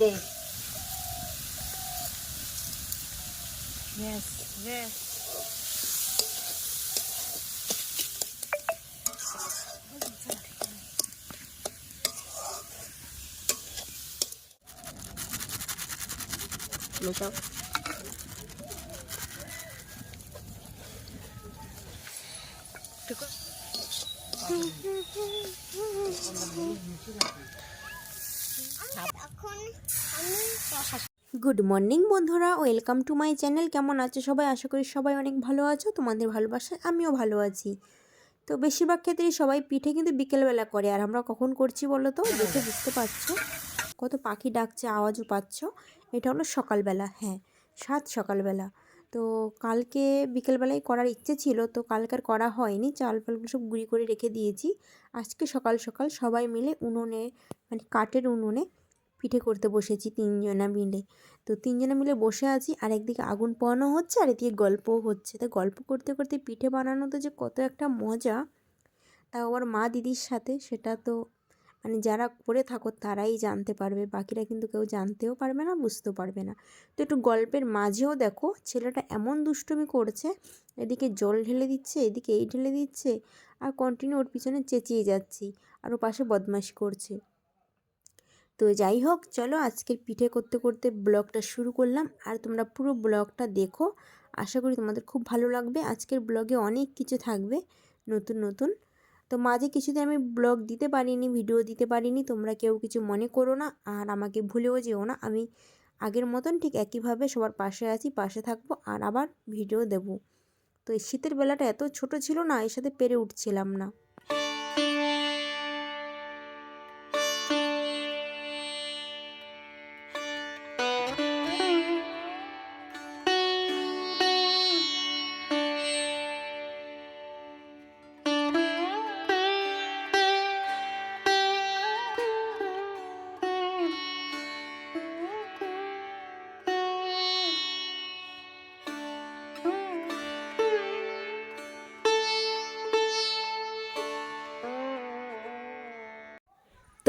দে Yes, yes. মেশাও এখন good morning বন্ধুরা। ওয়েলকাম টু মাই চ্যানেল কেমন আছো সবাই? আশা করি সবাই অনেক ভালো আছো। তোমাদের ভালোবাসায় আমিও ভালো আছি। তো বেশিরভাগ ক্ষেত্রেই সবাই পিঠে কিন্তু বিকেলবেলা করে। আর আমরা কখন করছি বলো তো? দেখে বুঝতে পারছ? কত পাখি ডাকছে, আওয়াজও পাচ্ছ। এটা হলো সকালবেলা। হ্যাঁ সাত সকালবেলা। তো কালকে বিকেলবেলায় করার ইচ্ছে ছিল, তো কালকে আর করা হয়নি। চাল ফালগুলো সব গুঁড়ি করে রেখে দিয়েছি। আজকে সকাল সকাল সবাই মিলে উনুনে মানে কাঠের উনুনে পিঠে করতে বসেছি তিনজনা মিলে। তো তিনজনা মিলে বসে আছি, আর একদিকে আগুন পোহানো হচ্ছে, আর এদিকে গল্পও হচ্ছে। তো গল্প করতে করতে পিঠে বানানো তো যে কত একটা মজা, তাও আবার মা দিদির সাথে, সেটা তো মানে যারা করে থাকো তারাই জানতে পারবে, বাকিরা কিন্তু কেউ জানতেও পারবে না, বুঝতেও পারবে না। তো একটু গল্পের মাঝেও দেখো, ছেলেটা এমন দুষ্টুমি করছে, এদিকে জল ঢেলে দিচ্ছে, এদিকে এই ঢেলে দিচ্ছে, আর কন্টিনিউ ওর পিছনে চেঁচিয়ে যাচ্ছি, আর ও পাশে বদমাশি করছে। তো যাই হোক, চলো আজকের পিঠে করতে করতে ব্লগটা শুরু করলাম, আর তোমরা পুরো ব্লগটা দেখো। আশা করি তোমাদের খুব ভালো লাগবে। আজকের ব্লগে অনেক কিছু থাকবে, নতুন নতুন। তো মাঝে কিছুতে আমি ব্লগ দিতে পারিনি, ভিডিও দিতে পারিনি, তোমরা কেউ কিছু মনে করো না আর আমাকে ভুলেও যেও না। আমি আগের মতন ঠিক একইভাবে সবার পাশে আছি, পাশে থাকব আর আবার ভিডিও দেব। তো এই শীতের বেলাটা এত ছোট ছিল না, এর সাথে পেরে উঠছিলাম না।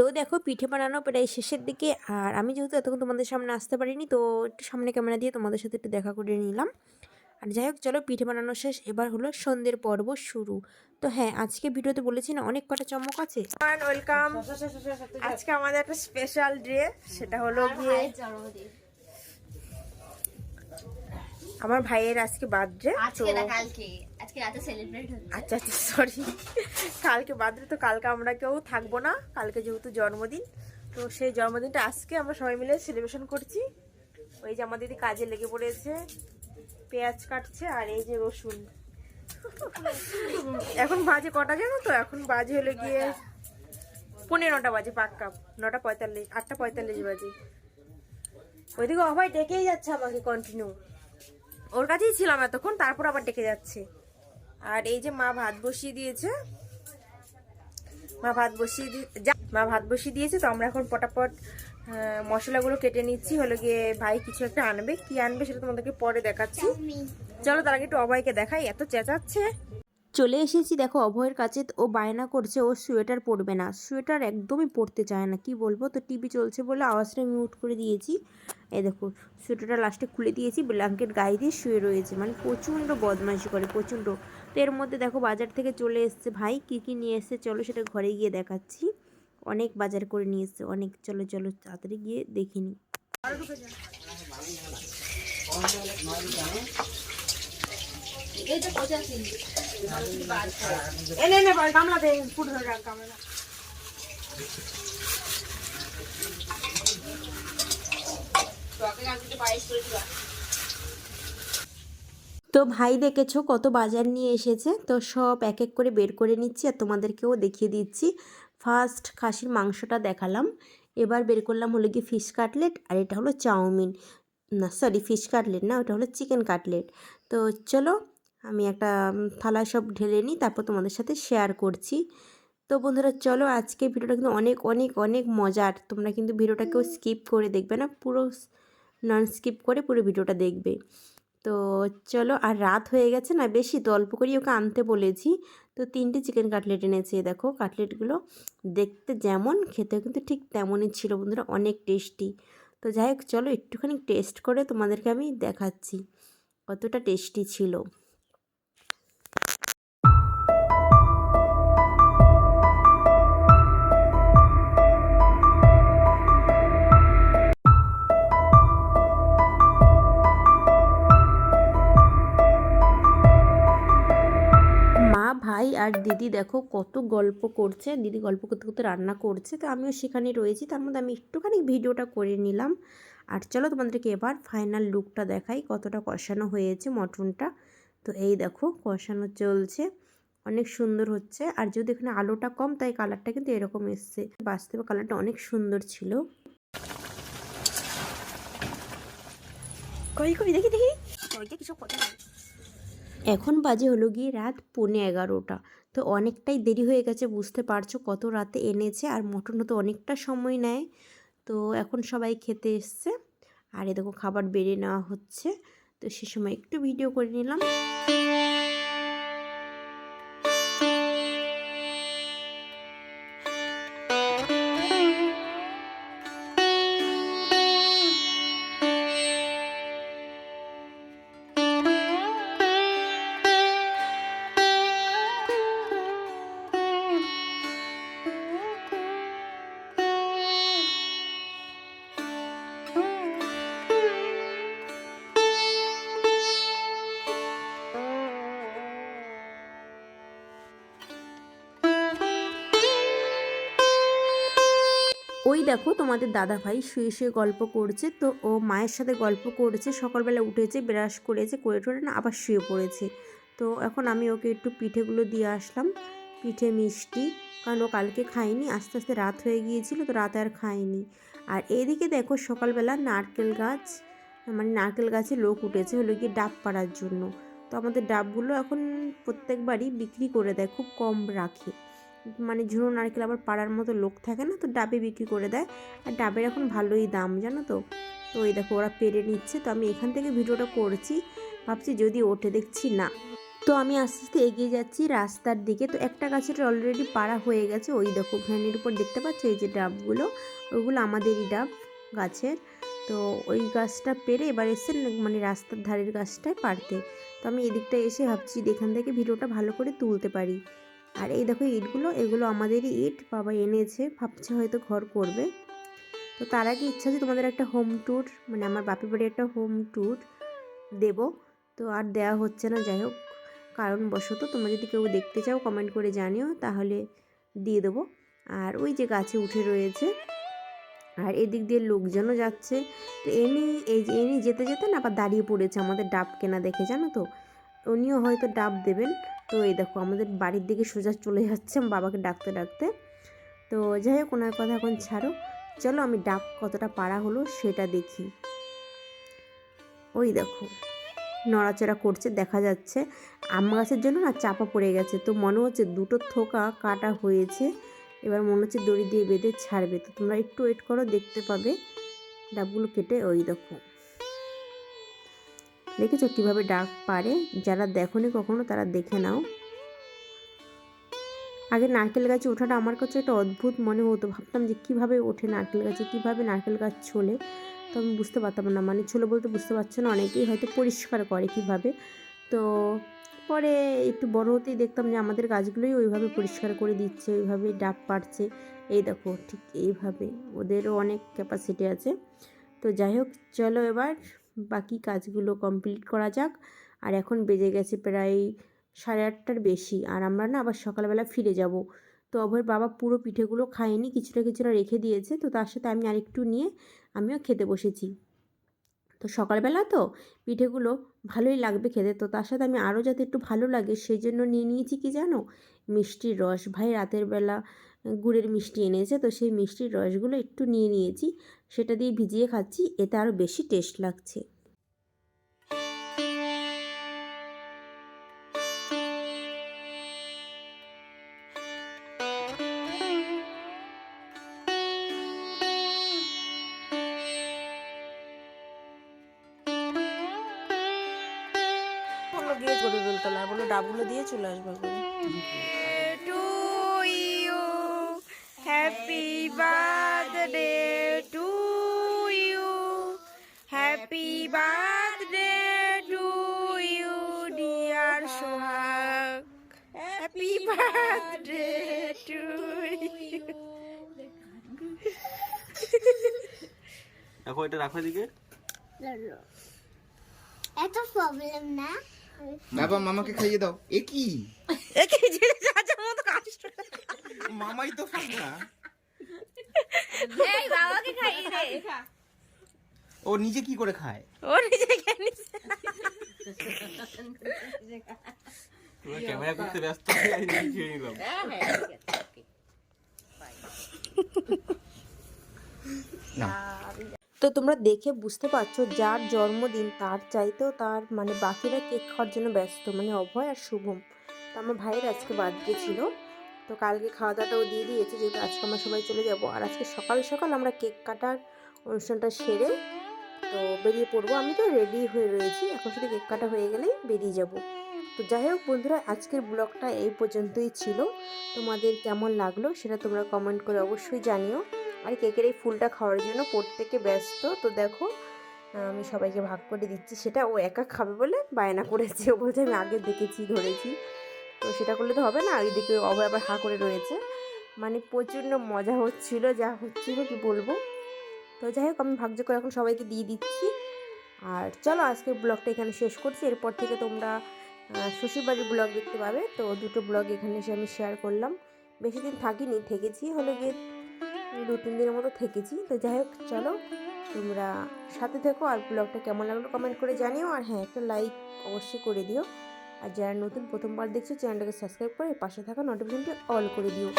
তো দেখো পিঠে বানানো প্রায় শেষের দিকে। আর আমি যেহেতু এতক্ষণ তোমাদের সামনে আসতে পারিনি তো একটু সামনে ক্যামেরা দিয়ে তোমাদের সাথে একটু দেখা করে নিলাম। আর যাই হোক চলো পিঠে বানানো শেষ। এবার হলো সন্ধ্যের পর্ব শুরু। তো হ্যাঁ আজকে ভিডিওতে বলেছি না অনেক কটা চমক আছে। ওয়েলকাম আজকে আমাদের একটা স্পেশাল ডে সেটা হলো গিয়ে আমার ভাইয়ের আজকে বার্থডে আজকে না কালকে। আজকে রাতে সেলিব্রেট হচ্ছে। আচ্ছা আচ্ছা সরি কালকে বার্থডে তো কালকে আমরা কেউ থাকব না। কালকে যেহেতু জন্মদিন, তো সেই জন্মদিনটা আজকে আমরা সবাই মিলে সেলিব্রেশন করছি। ওই যে আমার দিদি কাজে লেগে পড়েছে, পেঁয়াজ কাটছে আর এই যে রসুন। এখন বাজে কটা জানো তো? এখন বাজে হলে গিয়ে পনেরো নটা বাজে পাক্কা, নটা পঁয়তাল্লিশ, আটটা পঁয়তাল্লিশ বাজে। ওইদিকে অভয় ডেকেই যাচ্ছে আমাকে কন্টিনিউ ওর কাছেই ছিলাম এতক্ষণ, তারপর আবার ডেকে যাচ্ছে। আর এই যে মা ভাত বসিয়ে দিয়েছে মা ভাত বসিয়ে দিয়ে মা ভাত বসিয়ে দিয়েছে, তো আমরা এখন পটাপট মশলাগুলো কেটে নিচ্ছি। হলো গিয়ে ভাই কিছু একটা আনবে। কি আনবে সেটা তোমাদেরকে পরে দেখাচ্ছি। চলো তার আগে একটু অভয়কে দেখাই, এত চেঁচাচ্ছে। চলে এসেছি, দেখো অভয়ের কাছে ও বায়না করছে, ও সোয়েটার পরবে না। সোয়েটার একদমই পরতে চায় না, কি বলব? তো টিভি চলছে বলে আওয়াজটা মিউট করে দিয়েছি। এই দেখো, সোয়েটারটা লাস্টে খুলে দিয়েছি ব্ল্যাঙ্কেট গায়ে দিয়ে শুয়ে রয়েছে। মানে প্রচণ্ড বদমাইশি করে, প্রচণ্ড। তো এর মধ্যে দেখো বাজার থেকে চলে এসছে ভাই কী কী নিয়ে এসছে চলো সেটা ঘরে গিয়ে দেখাচ্ছি। অনেক বাজার করে নিয়ে এসছে অনেক চলো চলো তাড়াতাড়ি গিয়ে দেখিনি তো পঁচাশি এনে নে ভাই গামলা দে ফুট ধরে রাখ গামলা তো ভাই দেখেছ কত বাজার নিয়ে এসেছে? তো সব এক এক করে বের করে নিচ্ছি আর তোমাদেরকেও দেখিয়ে দিচ্ছি। ফার্স্ট খাসির মাংসটা দেখালাম। এবার বের করলাম হলো কি ফিশ কাটলেট আর এটা হলো চাউমিন। না সরি ফিশ কাটলেট না, ওটা হলো চিকেন কাটলেট তো চলো, আমি একটা থালা সব ঢেলে নিই, তারপর তোমাদের সাথে শেয়ার করছি। তো বন্ধুরা, চলো আজকে ভিডিওটা কিন্তু অনেক অনেক অনেক মজার। তোমরা কিন্তু ভিডিওটা কেউ স্কিপ করে দেখবে না, পুরো নন স্কিপ করে পুরো ভিডিওটা দেখবে। তো চলো আর রাত হয়ে গেছে না, বেশি তো, অল্প করেই ওকে আনতে বলেছি। তো তিনটে চিকেন কাটলেট এনেছে, দেখো কাটলেটগুলো দেখতে যেমন খেতে কিন্তু ঠিক তেমনই ছিল বন্ধুরা, অনেক টেস্টি তো যাই হোক, চলো একটুখানি টেস্ট করে তোমাদেরকে আমি দেখাচ্ছি, কতটা টেস্টি ছিল। দিদি দেখো কত গল্প করছে, দিদি গল্প করতে করতে রান্না করছে, তো আমিও সেখানে রয়েছি, তার মধ্যে আমি একটুখানি ভিডিওটা করে নিলাম। আর চলো তোমাদেরকে এবার ফাইনাল লুকটা দেখাই, কতটা কষানো হয়েছে মটনটা। তো এই দেখো কষানো চলছে, অনেক সুন্দর হচ্ছে, আর যদি এখানে আলোটা কম, তাই কালারটা কিন্তু এরকম এসছে। বাস্তবে কালারটা অনেক সুন্দর ছিল। কই কই, দেখি দেখি। কথা এখন বাজে হলো গিয়ে রাত পৌনে এগারোটা। তো অনেকটাই দেরি হয়ে গেছে, বুঝতে পারছ কত রাতে এনেছে আর মটনও তো অনেকটা সময় নেয়। তো এখন সবাই খেতে এসছে। আর এ দেখো খাবার বেড়ে নেওয়া হচ্ছে। তো সে সময় একটু ভিডিও করে নিলাম। দেখো তোমাদের দাদা ভাই শুয়ে শুয়ে গল্প করছে, তো ও মায়ের সাথে গল্প করেছে, সকালবেলা উঠেছে, ব্রাশ করেছে, করে টোরে না আবার শুয়ে পড়েছে। তো এখন আমি ওকে একটু পিঠেগুলো দিয়ে আসলাম, পিঠে মিষ্টি, কারণ ও কালকে খায়নি, আস্তে আস্তে রাত হয়ে গিয়েছিল, তো রাতে আর খায়নি। আর এদিকে দেখো সকালবেলা নারকেল গাছ মানে নারকেল গাছে লোক উঠেছে, হলো গিয়ে ডাব পাড়ার জন্য। তো আমাদের ডাবগুলো এখন প্রত্যেকবারই বিক্রি করে দেয়, খুব কম রাখে। মানে ঝুড়ো নারকেল আবার পাড়ার মতো লোক থাকে না, তো ডাবে বিক্রি করে দেয়। আর ডাবের এখন ভালোই দাম, জানো তো? তো ওই দেখো, ওরা পেরে নিচ্ছে। তো আমি এখান থেকে ভিডিওটা করছি। ভাবছি যদি ওঠে, দেখছি না। তো আমি আস্তে আস্তে এগিয়ে যাচ্ছি রাস্তার দিকে। তো একটা গাছের অলরেডি পাড়া হয়ে গেছে। ওই দেখো, ভ্যানের উপর দেখতে পাচ্ছ? এই যে ডাবগুলো, ওইগুলো আমাদেরই ডাব গাছের। তো ওই গাছটা পেরে এবার এসে মানে রাস্তার ধারের গাছটায় পারতে তো আমি এদিকটা এসে ভাবছি এখান থেকে ভিডিওটা ভালো করে তুলতে পারি। আর এই দেখো ইটগুলো, এগুলো আমাদেরই ইট, বাবা এনেছে, ভাবছে হয়তো ঘর করবে। তো তার আগে ইচ্ছা আছে তোমাদের একটা হোম ট্যুর মানে আমার বাপের বাড়ি একটা হোম ট্যুর দেব। তো আর দেওয়া হচ্ছে না, যাই হোক, কারণবশত তোমরা যদি কেউ দেখতে চাও কমেন্ট করে জানিও, তাহলে দিয়ে দেবো। আর ওই যে গাছে উঠে রয়েছে, আর এদিক দিয়ে লোকজনও যাচ্ছে। তো এনি, এই যে, এনি যেতে যেতে না আবার দাঁড়িয়ে পড়েছে আমাদের ডাব কেনা দেখে, জানো তো? উনিও হয়তো ডাব দেবেন। তো এই দেখো আমাদের বাড়ির দিকে সোজা চলে যাচ্ছে বাবাকে ডাকতে ডাকতে। তো যাই হোক, ওনার কথা এখন ছাড়ো। চলো আমি ডাব কতটা পাড়া হলো সেটা দেখি। ওই দেখো, নড়াচড়া করছে, দেখা যাচ্ছে। আম গাছের জন্য না চাপা পড়ে গেছে, তো মনে হচ্ছে দুটো থোকা কাটা হয়েছে। এবার মনে হচ্ছে দড়ি দিয়ে বেঁধে ছাড়বে। তো তোমরা একটু ওয়েট করো, দেখতে পাবে। ডাবগুলো কেটে, ওই দেখো। দেখেছ কীভাবে ডাক পারে? যারা দেখোনি কখনো তারা দেখে নাও। আগে নারকেল গাছে ওঠাটা আমার কাছে একটা অদ্ভুত মনে হতো। ভাবতাম যে কীভাবে ওঠে নারকেল গাছে, কীভাবে নারকেল গাছ ছোলে। তো আমি বুঝতে পারতাম না। মানে ছোলে বলতে বুঝতে পারছে না, অনেকেই হয়তো পরিষ্কার করে কীভাবে। তো পরে একটু বড় হতেই দেখতাম যে আমাদের গাছগুলোই ওইভাবে পরিষ্কার করে দিচ্ছে, ওইভাবে ডাব পাড়ছে। এই দেখো, ঠিক এইভাবে। ওদেরও অনেক ক্যাপাসিটি আছে। তো যাই হোক, চলো এবার বাকি কাজগুলো কমপ্লিট করা যাক। আর এখন বেজে গেছে প্রায় সাড়ে আটটার বেশি। আর আমরা না আবার সকালবেলা ফিরে যাব। তো অভয়ের বাবা পুরো পিঠেগুলো খায়নি, কিছুটা কিছুটা রেখে দিয়েছে। তো তার সাথে আমি আরেকটু নিয়ে আমিও খেতে বসেছি। তো সকালবেলা তো পিঠেগুলো ভালোই লাগবে খেতে। তো তার সাথে আমি আরও যাতে একটু ভালো লাগে সেই জন্য নিয়ে নিয়েছি কি জানো? মিষ্টির রস। ভাই রাতের বেলা গুড়ের মিষ্টি এনেছে তো সেই মিষ্টির রসগুলো একটু নিয়ে নিয়েছি। সেটা দিয়ে ভিজিয়ে খাচ্ছি, এতে আরও বেশি টেস্ট লাগছে। করবে বেলতলা বলো ডাবুলো দিয়ে চলে আসবে to you happy birthday to you happy birthday to you dear Sohag happy birthday to you দেখো এটা রাখো এদিকে। এত প্রবলেম না। বাবা মামাকে খাইয়ে দাও। এ কি? একে যে চাচার মতো কাষ্ট মামাই তো না। এই বাবাকে খাইয়ে দে। ও নিজে কি করে খায়? ও নিজে খেয়ে নিছে। ক্যামেরা করতে ব্যস্ত হয়ে আমি নিজে খেয়ে নিলাম। না। তো তোমরা দেখে বুঝতে পারছ যার জন্মদিন তার চাইতেও তার মানে বাকিরা কেক খাওয়ার জন্য ব্যস্ত মানে অভয় আর শুভম। তো আমার ভাইয়ের আজকে বার্থডে ছিল। তো কালকে খাওয়া দাওয়াটাও দিয়ে দিয়েছে যেহেতু আজকে আমরা সবাই চলে যাব। আর আজকে সকাল সকাল আমরা কেক কাটার অনুষ্ঠানটা সেরে তো বেরিয়ে পড়ব। আমি তো রেডি হয়ে রয়েছি। এখন শুধু কেক কাটা হয়ে গেলেই বেরিয়ে যাব। তো যাই হোক বন্ধুরা, আজকের ব্লগটা এই পর্যন্তই ছিল। তোমাদের কেমন লাগল সেটা তোমরা কমেন্ট করে অবশ্যই জানিও। আর কেকের এই ফুলটা খাওয়ার জন্য প্রত্যেকে ব্যস্ত। তো দেখো আমি সবাইকে ভাগ করে দিচ্ছি। সেটা ও একা খাবে বলে বায়না করেছে। ও বলছে, আমি আগে দেখেছি, ধরেছি। তো সেটা করলে তো হবে না। এইদিকে অভয় আবার হা করে রয়েছে। মানে প্রচণ্ড মজা হচ্ছিল, যা হচ্ছিল, কি বলব? তো যাই হোক, আমি ভাগ্য করে এখন সবাইকে দিয়ে দিচ্ছি। আর চলো, আজকের ব্লগটা এখানে শেষ করছি। এরপর থেকে তোমরা শ্বশুরবাড়ির ব্লগ দেখতে পাবে। তো দুটো ব্লগ এখানে এসে আমি শেয়ার করলাম। বেশি দিন থাকিনি, থেকেছি। হলো গিয়ে দু, তিন দিনের মতো থেকেছি। তো যাই হোক, চলো তোমরা সাথে থেকো আর ব্লগটা কেমন লাগল কমেন্ট করে জানিও। আর হ্যাঁ একটা লাইক অবশ্যই করে দিও। আর যারা নতুন প্রথমবার দেখছ, চ্যানেলটাকে সাবস্ক্রাইব করে পাশে থাকা নোটিফিকেশনটি অল করে দিও।